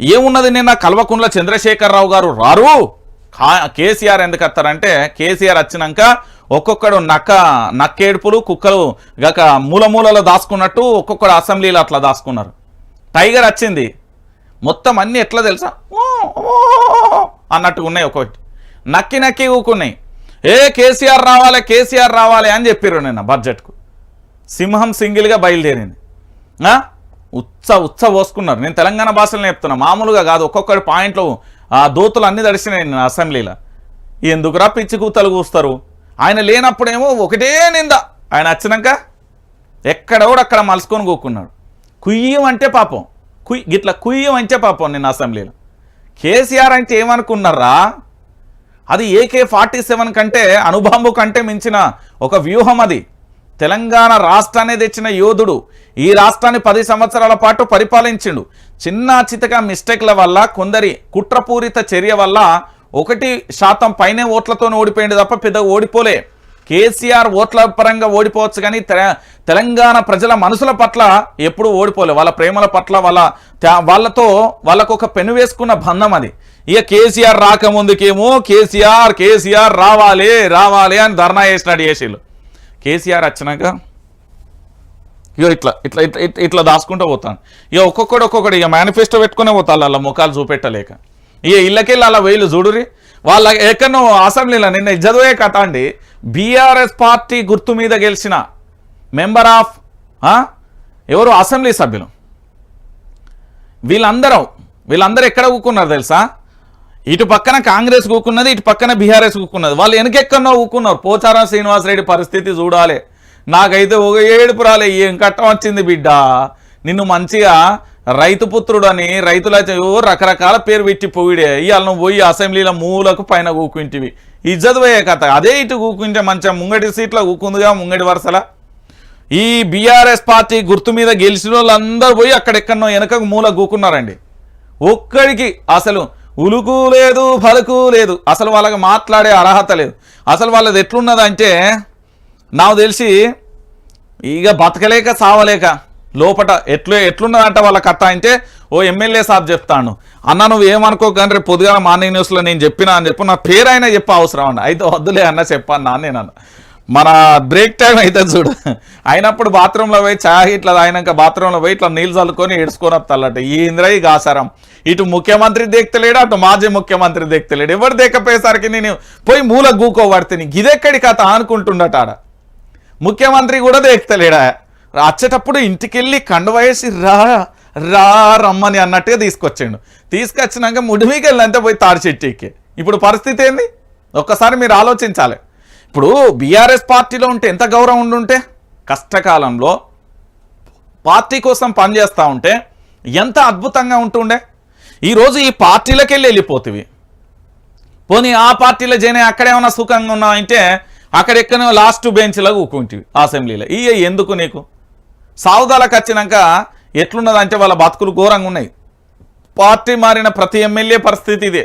ఏమున్నది నిన్న కల్వకుంట్ల చంద్రశేఖరరావు గారు? రారు. కేసీఆర్ ఎందుకు వస్తారంటే కేసీఆర్ వచ్చినాక ఒక్కొక్కడు నక్క నక్కేడుపులు కుక్కలు గక మూలమూలలో దాచుకున్నట్టు ఒక్కొక్కడు అసెంబ్లీలో అట్లా దాచుకున్నారు. టైగర్ వచ్చింది. మొత్తం అన్ని ఎట్లా తెలుసా? ఓ, అన్నట్టుగా ఉన్నాయి ఒక్కొక్కటి. నక్కి నక్కి ఊకున్నాయి. ఏ కేసీఆర్ రావాలి కేసీఆర్ రావాలి అని చెప్పారు నిన్న బడ్జెట్కు. సింహం సింగిల్గా బయలుదేరింది. ఉత్స ఉచ్చ ఉచ్చ పోసుకున్నారు. నేను తెలంగాణ భాషలో చెప్తున్నా. మామూలుగా కాదు. ఒక్కొక్కటి పాయింట్లో ఆ దోతులు అన్నీ దడిచినాయి నేను అసెంబ్లీలో. ఎందుకురా పిచ్చి కూతలు కూస్తారు? ఆయన లేనప్పుడేమో ఒకటే నింద. ఆయన వచ్చినాక ఎక్కడ కూడా అక్కడ మలుసుకొని కూకున్నాడు. కుయ్యం అంటే పాపం. కుయ్ గిట్ల కుయ్యం అంటే పాపం నిన్న అసెంబ్లీలో. కేసీఆర్ అంటే ఏమనుకున్నారా? అది ఏకే ఫార్టీ సెవెన్ కంటే అణుబాంబు కంటే మించిన ఒక వ్యూహం అది. తెలంగాణ రాష్ట్రాన్ని తెచ్చిన యోధుడు. ఈ రాష్ట్రాన్ని పది సంవత్సరాల పాటు పరిపాలించిండు. చిన్న చితక మిస్టేక్ల వల్ల కొందరి కుట్రపూరిత చర్య వల్ల ఒకటి శాతం పైనే ఓట్లతో ఓడిపోయింది తప్ప పెద్ద ఓడిపోలే. కేసీఆర్ ఓట్ల పరంగా ఓడిపోవచ్చు కానీ తెలంగాణ ప్రజల మనసుల పట్ల ఎప్పుడూ ఓడిపోలే. వాళ్ళ ప్రేమల పట్ల వాళ్ళ వాళ్ళతో వాళ్ళకు ఒక పెను వేసుకున్న బంధం అది. ఇక కేసీఆర్ రాకముందుకేమో కేసీఆర్ కేసీఆర్ రావాలి రావాలి అని ధర్నా చేసినాడు ఏసీలు కేసీఆర్ వచ్చినాక ఇక ఇట్లా ఇట్లా ఇట్లా ఇట్లా- దాచుకుంటూ పోతాను. ఇక ఒక్కొక్కడు ఒక్కొక్కడు ఇక మేనిఫెస్టో పెట్టుకునే పోతాను అలా ముఖాలు చూపెట్టలేక. ఇక ఇళ్ళకెళ్ళి అలా వేలు చూడురి వాళ్ళ ఎక్కడో అసెంబ్లీలో నిన్న చదివే కథ అండి. బీఆర్ఎస్ పార్టీ గుర్తు మీద గెలిచిన మెంబర్ ఆఫ్ ఎవరు? అసెంబ్లీ సభ్యులు. వీళ్ళందరూ వీళ్ళందరూ ఎక్కడ కూకున్నారు తెలుసా? ఇటు పక్కన కాంగ్రెస్ కూకున్నది ఇటు పక్కన బీఆర్ఎస్ కూకున్నది. వాళ్ళు వెనకెక్కడో కూకున్నారు పోచారం శ్రీనివాసరెడ్డి పరిస్థితి చూడాలి. నాకైతే ఒక ఏడుపు రాలే. ఏం కట్టం వచ్చింది బిడ్డ? నిన్ను మంచిగా రైతు పుత్రుడు అని రైతుల రకరకాల పేరు పెట్టి పోయిడే. ఇవాళ నువ్వు పోయి అసెంబ్లీలో మూలకు పైన కూకుంటివి. ఇజ్జత్ పోయే కథ. అదే ఇటు కూకుంటే మంచిగా ముంగటి సీట్లో కూకుందిగా ముంగటి వరుసల. ఈ బీఆర్ఎస్ పార్టీ గుర్తు మీద గెలిచిన వాళ్ళందరూ పోయి అక్కడెక్కడో వెనకకు మూల కూకున్నారండి. ఒక్కడికి అసలు ఉలుకు లేదు పలుకు లేదు. అసలు వాళ్ళకి మాట్లాడే అర్హత లేదు. అసలు వాళ్ళది ఎట్లున్నదంటే నాకు తెలిసి ఇక బతకలేక సావలేక లోపట ఎట్లు ఎట్లున్నదంట వాళ్ళ కథ అంటే ఓ ఎమ్మెల్యే సాబ్ చెప్తాను అన్న నువ్వు ఏమనుకోకండి రేపు పొద్దుగాల మార్నింగ్ న్యూస్లో నేను చెప్పినా అని చెప్పి. నా పేరైనా చెప్ప అవసరం అన్న. అయితే వద్దులే అన్న చెప్పాను నేను అన్న. మన బ్రేక్ టైం అయితే చూడు. అయినప్పుడు బాత్రూంలో పోయి చాయ్ ఇట్లా తాగినాక బాత్రూంలో పోయి ఇట్లా నీళ్ళు చల్లుకొని ఏడ్చుకొని వస్తాలట. ఈ ఇంద్ర ఈ గాసారం? ఇటు ముఖ్యమంత్రి దేక్తలేడు అటు మాజీ ముఖ్యమంత్రి దేక్తలేడు. ఎవరు దేకపోయేసరికి నేను పోయి మూల గూకోబడితే గిదెక్కడి కథ అనుకుంటుండట ఆడ? ముఖ్యమంత్రి కూడా దేక్తలేడా? వచ్చేటప్పుడు ఇంటికెళ్ళి కండవేసి రా రా రమ్మని అన్నట్టుగా తీసుకొచ్చిండు. తీసుకొచ్చినాక ముడిమికెళ్ళంటే పోయి తాడిచెట్టికి ఇప్పుడు పరిస్థితి ఏంది? ఒక్కసారి మీరు ఆలోచించాలి. ఇప్పుడు బీఆర్ఎస్ పార్టీలో ఉంటే ఎంత గౌరవం ఉండుంటే కష్టకాలంలో పార్టీ కోసం పనిచేస్తూ ఉంటే ఎంత అద్భుతంగా ఉంటుండే? ఈరోజు ఈ పార్టీలకి వెళ్ళి పోనీ ఆ పార్టీలో జనే అక్కడేమన్నా సుఖంగా ఉన్నావంటే అక్కడెక్కడో లాస్ట్ బెంచ్లో కూకుంటివి అసెంబ్లీలో. ఇయ్య ఎందుకు నీకు? సావుదాలకు వచ్చినాక ఎట్లున్నదంటే వాళ్ళ బతుకులు ఘోరంగా ఉన్నాయి. పార్టీ మారిన ప్రతి ఎమ్మెల్యే పరిస్థితి ఇదే.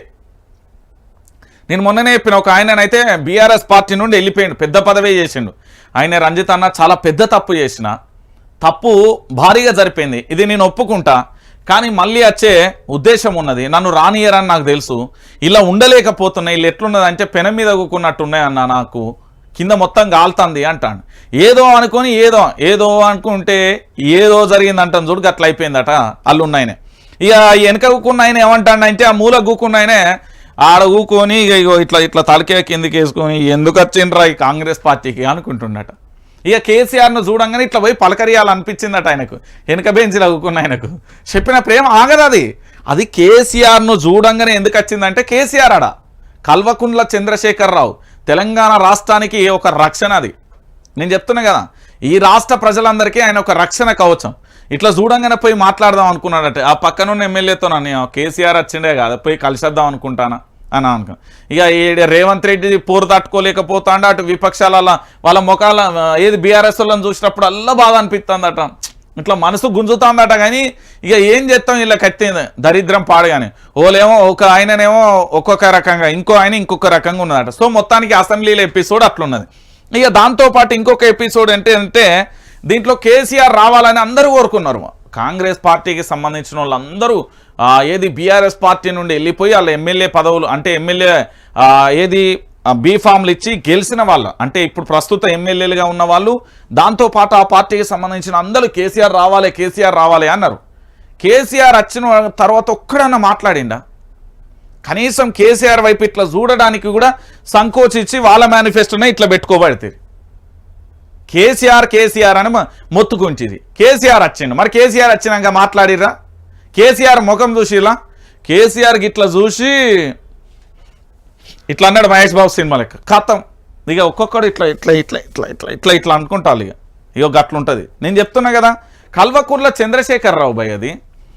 నేను మొన్ననే చెప్పిన ఒక ఆయననైతే బీఆర్ఎస్ పార్టీ నుండి వెళ్ళిపోయాడు పెద్ద పదవే చేసిండు. ఆయన రంజిత్ అన్న చాలా పెద్ద తప్పు చేసిన. తప్పు భారీగా జరిపోయింది ఇది నేను ఒప్పుకుంటా. కానీ మళ్ళీ వచ్చే ఉద్దేశం ఉన్నది. నన్ను రానియరని నాకు తెలుసు. ఇలా ఉండలేకపోతున్నాయి ఇలా ఎట్లున్నది అంటే పెన మీద కూకున్నట్టున్నాయి అన్న నాకు. కింద మొత్తం గాలుతుంది అంటాను ఏదో అనుకొని ఏదో ఏదో అనుకుంటే ఏదో జరిగింది అంటాను చూడు అట్లా అయిపోయిందట అల్లున్నాయనే. ఇక వెనక కూకున్న ఆయన ఏమంటాడంటే ఆ మూల కూకున్న ఆయనే ఆడ కూకొని ఇట్లా ఇట్లా తలకే కిందకి వేసుకొని ఎందుకు వచ్చిండ్రా ఈ కాంగ్రెస్ పార్టీకి అనుకుంటుండట ఇక కేసీఆర్ను చూడంగానే ఇట్లా పోయి పలకరియాలనిపించిందట ఆయనకు. వెనక బెంచ్లో కూకున్న ఆయనకు. చెప్పిన ప్రేమ ఆగదు అది. అది కేసీఆర్ను చూడంగానే ఎందుకు వచ్చిందంటే కేసీఆర్ ఆడ. కల్వకుండ్ల చంద్రశేఖరరావు తెలంగాణ రాష్ట్రానికి ఒక రక్షణ అది. నేను చెప్తున్నా కదా ఈ రాష్ట్ర ప్రజలందరికీ ఆయన ఒక రక్షణ కవచం. ఇట్లా చూడంగానే పోయి మాట్లాడదాం అనుకున్నాడట. ఆ పక్కనున్న ఎమ్మెల్యేతో నన్ను కేసీఆర్ వచ్చిండే కాదు పోయి కలిసేద్దాం అనుకుంటానా? అని అనుకో ఇక ఈ రేవంత్ రెడ్డి పోరు తట్టుకోలేకపోతాండ అటు విపక్షాల వాళ్ళ ముఖాల ఏది బీఆర్ఎస్ వాళ్ళని చూసినప్పుడు అల్లా బాధ అనిపిస్తుందట ఇట్లా మనసు గుంజుతుందట కానీ ఇక ఏం చేస్తాం ఇలా కత్తి దరిద్రం పాడగానే. ఓలేమో ఒక ఆయననేమో ఒక్కొక్క రకంగా ఇంకో ఆయన ఇంకొక రకంగా ఉన్నదట. సో మొత్తానికి అసెంబ్లీలో ఎపిసోడ్ అట్లున్నది. ఇక దాంతోపాటు ఇంకొక ఎపిసోడ్ అంటే అంటే దీంట్లో కేసీఆర్ రావాలని అందరూ కోరుకున్నారు. కాంగ్రెస్ పార్టీకి సంబంధించిన వాళ్ళందరూ ఏది బీఆర్ఎస్ పార్టీ నుండి వెళ్ళిపోయి వాళ్ళ ఎమ్మెల్యే పదవులు అంటే ఎమ్మెల్యే ఏది బీ ఫామ్లు ఇచ్చి గెలిచిన వాళ్ళు అంటే ఇప్పుడు ప్రస్తుత ఎమ్మెల్యేలుగా ఉన్న వాళ్ళు దాంతోపాటు ఆ పార్టీకి సంబంధించిన అందరూ కేసీఆర్ రావాలి కేసీఆర్ రావాలి అన్నారు. కేసీఆర్ వచ్చిన తర్వాత ఒక్కడన్నా మాట్లాడిండా? కనీసం కేసీఆర్ వైపు ఇట్లా చూడడానికి కూడా సంకోచించి వాళ్ళ మేనిఫెస్టోనే ఇట్లా పెట్టుకోబడితే కేసీఆర్ కేసీఆర్ అని మొత్తుకుంటుంది కేసీఆర్ వచ్చిండు మరి కేసీఆర్ వచ్చినాక మాట్లాడిర్రా? కేసీఆర్ ముఖం చూసిలా? కేసీఆర్కి ఇట్లా చూసి ఇట్లా అన్నాడు మహేష్ బాబు సినిమా లెక్క. కథం ఇక ఒక్కొక్కడు ఇట్లా ఇట్లా ఇట్లా ఇట్లా ఇట్లా ఇట్లా ఇట్లా అనుకుంటారు ఇక. ఇక గట్లుంటుంది. నేను చెప్తున్నా కదా కల్వకూర్ల చంద్రశేఖరరావు భయ్ అది